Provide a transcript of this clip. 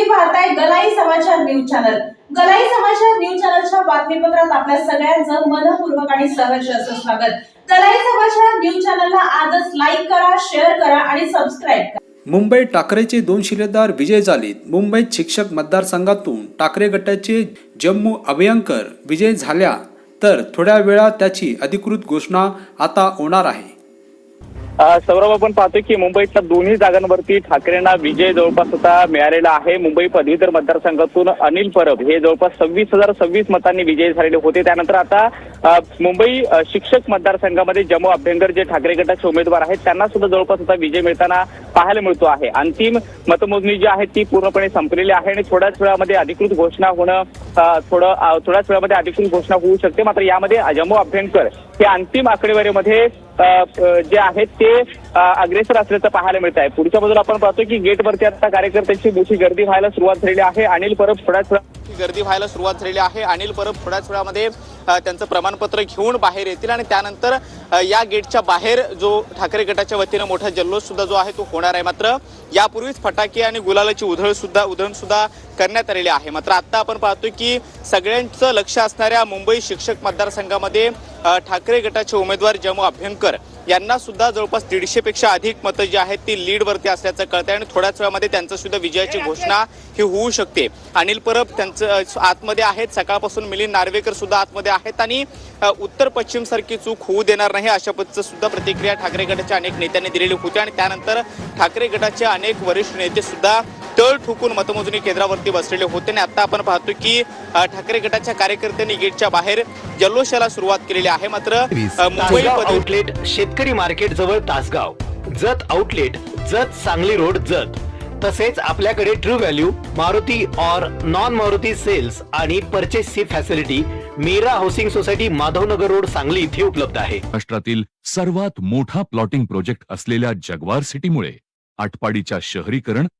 तुम्ही पाहताय गलाई समाचार न्यूज चॅनल. गलाई समाचार न्यूज चॅनलच्या बातमीपत्रात आपल्या सगळ्यांचं मनपूर्वक आणि सहर्ष असं स्वागत. गलाई समाचार न्यूज चॅनलला आजच लाईक करा शेअर करा आणि सबस्क्राईब करा. मुंबई ठाकरेचे दोन शिलेदार विजय झालेत. मुंबईत शिक्षक मतदारसंघातून ठाकरे गटाचे जम्मू अभयंकर विजय झाल्या. तर थोड्या वेळात त्याची अधिकृत घोषणा आता होणार आहे. सौरभ आपण पाहतोय की मुंबईतल्या दोन्ही जागांवरती ठाकरेंना विजय जवळपास आता मिळालेला आहे. मुंबई पदवीधर मतदारसंघातून अनिल परब हे जवळपास सव्वीस हजार सव्वीस मतांनी विजयी झालेले होते. त्यानंतर आता मुंबई शिक्षक मतदारसंघामध्ये जम्मू अभ्यंकर जे ठाकरे गटाचे उमेदवार आहेत त्यांना सुद्धा जवळपास आता विजय मिळताना पाहायला मिळतो आहे. अंतिम मतमोजणी जी आहे ती पूर्णपणे संपलेली आहे आणि थोड्याच वेळामध्ये अधिकृत घोषणा होणं थोडं थोड्याच वेळामध्ये अधिकृत घोषणा होऊ शकते. मात्र यामध्ये जम्मू अभ्यंकर हे अंतिम आकडेवारीमध्ये जे आहेत ते अ, अग्रेसर असल्याचं पाहायला मिळत आहे. पुढच्या बाजूला आपण पाहतो की गेटवरती आता कार्यकर्त्यांची मोठी गर्दी व्हायला सुरुवात झालेली आहे. अनिल परब थोड्याच गर्दी व्हायला सुरुवात झालेली आहे. अनिल परब थोड्याच वेळामध्ये त्यांचं प्रमाणपत्र घेऊन बाहेर येतील आणि त्यानंतर या गेटच्या बाहेर जो ठाकरे गटाच्या वतीनं मोठा जल्लोष सुद्धा जो आहे तो होणार आहे. मात्र यापूर्वीच फटाके आणि गुलालाची उधळ सुद्धा उधळण सुद्धा करण्यात आलेली आहे. मात्र आता आपण पाहतो की सगळ्यांचं लक्ष असणाऱ्या मुंबई शिक्षक मतदारसंघामध्ये ठाकरे गटाचे उमेदवार जमू अभ्यंकर यांना सुद्धा जवळपास दीडशे पेक्षा अधिक मतं जी आहेत ती लीड वरती असल्याचं कळतंय आणि थोड्याच वेळामध्ये त्यांचं सुद्धा विजयाची घोषणा ही होऊ शकते. अनिल परब त्यांचं आतमध्ये आहेत. सकाळपासून मिलिंद नार्वेकर सुद्धा आतमध्ये आहेत आणि उत्तर पश्चिम सारखी चूक होऊ देणार नाही अशा पद्धतीचं सुद्धा प्रतिक्रिया ठाकरे गटाच्या अनेक नेत्यांनी दिलेली होती आणि त्यानंतर ठाकरे गटाचे अनेक वरिष्ठ नेते सुद्धा तळ ठोकून मतमोजणी केंद्रावरती बसलेले होते आणि आता आपण पाहतो की ठाकरे गटाच्या कार्यकर्त्यांनी गेटच्या बाहेर जल्लोषाला सुरुवात केलेली आहे. मात्र मुंबई आउटलेट शेतकरी मार्केट जवळ Tasgaon. Jath outlet Jath Sangli road Jath. तसेच आपल्याकडे true value Maruti or non Maruti sales आणि परचेसची facility Meera housing society Madhavnagar road Sangli इथे उपलब्ध आहे. महाराष्ट्रातील सर्वात मोठा प्लॉटिंग प्रोजेक्ट असलेल्या जगवार सिटीमुळे आटपाडीच्या शहरीकरण